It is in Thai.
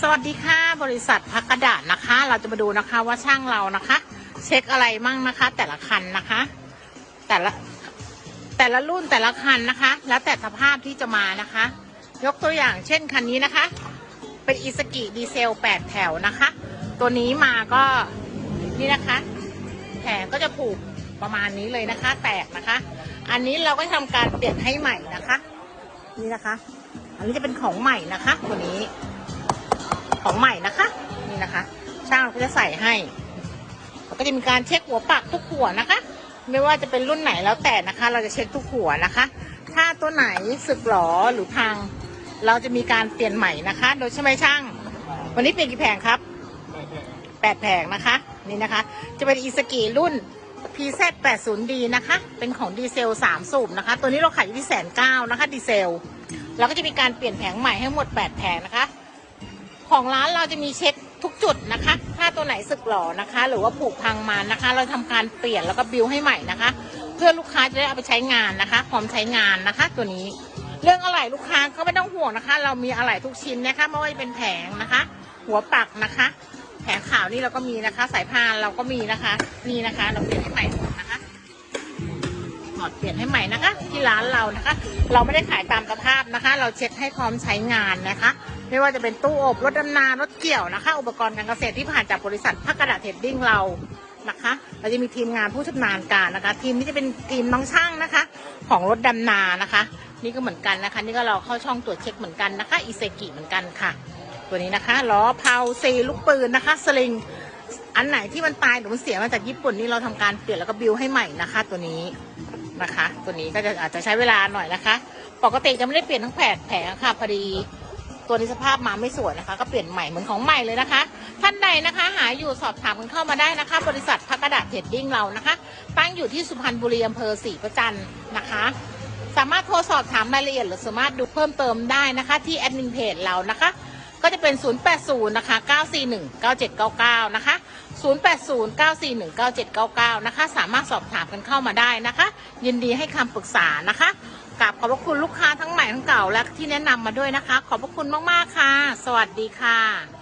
สวัสดีค่ะบริษัทพักกระดาษนะคะ เราจะมาดูนะคะว่าช่างเรานะคะ เช็คอะไรมั่งนะคะ แต่ละคันนะคะ แต่ละแต่ละรุ่นแต่ละคันนะคะ แล้วแต่สภาพที่จะมานะคะ ยกตัวอย่างเช่นคันนี้นะคะ เป็นอีสกิดีเซล8แถวนะคะ ตัวนี้มาก็นี่นะคะแผงก็จะผูกประมาณนี้เลยนะคะ แตกนะคะ อันนี้เราก็ทำการเปลี่ยนให้ใหม่นะคะ นี่นะคะ อันนี้จะเป็นของใหม่นะคะตัวนี้ ของใหม่นะคะ นี่นะคะ ช่างก็จะใส่ให้แล้วก็จะมีการเช็คหัวปักทุกหัวนะคะ ไม่ว่าจะเป็นรุ่นไหนแล้วแต่นะคะ เราจะเช็คทุกหัวนะคะ ถ้าตัวไหนสึกหรอหรือพัง เราจะมีการเปลี่ยนใหม่นะคะ โดยใช่ไหมช่าง วันนี้เปลี่ยนกี่แผงครับแปดแผงนะคะ นี่นะคะ จะเป็นอีสกีรุ่น PZ 80D นะคะ เป็นของดีเซล3สูบนะคะ ตัวนี้เราขายอยู่ที่แสนเก้านะคะดีเซลแล้วก็จะมีการเปลี่ยนแผงใหม่ให้หมด 8 แผงนะคะ ของร้านเราจะมีเช็คทุกจุดนะคะ ถ้าตัวไหนสึกหรอนะคะ หรือว่าผูกพังมานะคะ เราทำการเปลี่ยนแล้วก็บิวให้ใหม่นะคะ เพื่อลูกค้าจะได้เอาไปใช้งานนะคะพร้อมใช้งานนะคะ ตัวนี้ เรื่องอะไหล่ลูกค้าก็ไม่ต้องห่วงนะคะ เรามีอะไหล่ทุกชิ้นนะคะไม่ว่าจะเป็นแผงนะคะ หัวปักนะคะ แผงขาวนี่เราก็มีนะคะ สายพานเราก็มีนะคะ นี่นะคะ เราเปลี่ยนให้ใหม่หมดนะคะ ถอดเปลี่ยนให้ใหม่นะคะ ที่ร้านเรานะคะ เราไม่ได้ขายตามสภาพนะคะ เราเช็คให้พร้อมใช้งานนะคะ ไม่ว่าจะเป็นตู้อบรถดำนารถเกี่ยวนะคะ อุปกรณ์การเกษตรที่ผ่านจากบริษัทพักกระดาษเทรดดิ้งเรานะคะเราจะมีทีมงานผู้ชำนาญการนะคะ ทีมนี้จะเป็นทีมน้องช่างนะคะ ของรถดำนานะคะ นี่ก็เหมือนกันนะคะ นี่ก็เราเข้าช่องตรวจเช็คเหมือนกันนะคะอีเซกิเหมือนกันค่ะ ตัวนี้นะคะล้อเพาซีลูกปืนนะคะสลิง อันไหนที่มันตายหรือมันเสียมาจากญี่ปุ่นนี่เราทำการเปลี่ยนแล้วก็บิวให้ใหม่นะคะ ตัวนี้นะคะ ตัวนี้ก็จะอาจจะใช้เวลาหน่อยนะคะ ปกติจะไม่ได้เปลี่ยนทั้งแผงแผงค่ะพอดีตัวนี้สภาพมาไม่สวยนะคะ ก็เปลี่ยนใหม่เหมือนของใหม่เลยนะคะ ท่านใดนะคะ หาอยู่สอบถามกันเข้ามาได้นะคะ บริษัทพักกระดาษเทรดดิ้งเรานะคะ ตั้งอยู่ที่สุพรรณบุรีอำเภอศรีประจันนะคะ สามารถโทรสอบถามรายละเอียดหรือสามารถดูเพิ่มเติมได้นะคะ ที่แอดมินเพจเรานะคะ ก็จะเป็น 080 นะคะ 941 9799 นะคะ 080 941 9799 นะคะ สามารถสอบถามกันเข้ามาได้นะคะ ยินดีให้คำปรึกษานะคะกราบขอบพระคุณลูกค้าทั้งใหม่ทั้งเก่าและที่แนะนำมาด้วยนะคะ ขอบพระคุณมาก ๆ ค่ะ สวัสดีค่ะ